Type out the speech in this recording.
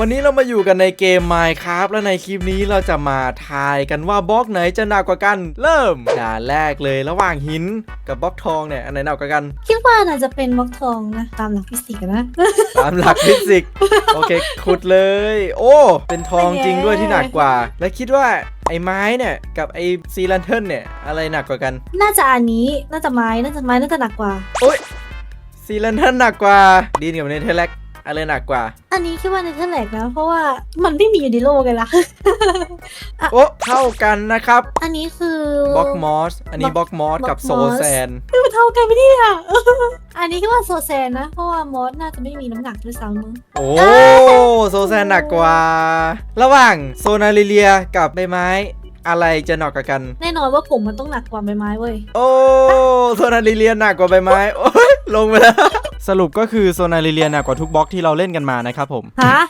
วันนี้เรามาอยู่กันในเกม Minecraft และในคลิปนี้เราจะมาทายกันว่าบล็อกไหนจะหนักกว่ากัน เริ่มด่านแรกเลยระหว่างหินกับบล็อกทองเนี่ยอันไหนหนักกว่ากัน คิดว่าน่าจะเป็นบล็อกทองนะตามหลักฟิสิกส์อะนะตามหลักฟิสิกส์โอเคขุดเลย โอ้ เป็นทองจริงด้วยที่หนักกว่า และคิดว่าไอ้ไม้เนี่ยกับไอ้ซีลันเทิลเนี่ยอะไรหนักกว่ากัน น่าจะอันนี้น่าจะไม้น่าจะไม้น่าจะหนักกว่าโอ้ยซีลันเทิลหนักกว่าดีนกับเนเธอร์แลก อะไรหนักกว่า อันนี้คิดว่าในเทอร์แลกนะ เพราะว่ามันไม่มีอยู่ในโลกเลยล่ะ โอ้เท่ากันนะครับอันนี้คือบล็อกมอสอันนี้บล็อกมอสกับโซ Block Moss แซนเฮ้ยมันเท่ากันไหมเนี่ย อันนี้คิดว่าโซแซนนะ เพราะว่ามอสน่าจะไม่มีน้ำหนักด้วยซ้ำมั้งโอ้โซแซนหนักกว่า ระหว่างโซนาลิเลียกับใบไม้อะไรจะหนักกว่ากัน แน่นอนว่าผมมันต้องหนักกว่าใบไม้เว้ย โอ้โซนาลิเลียหนักกว่าใบไม้ โอ้ยลงไปแล้ว สรุปก็คือโซนาริเลียหนักกว่าทุกบล็อกที่เราเล่นกันมานะครับผม ฮะ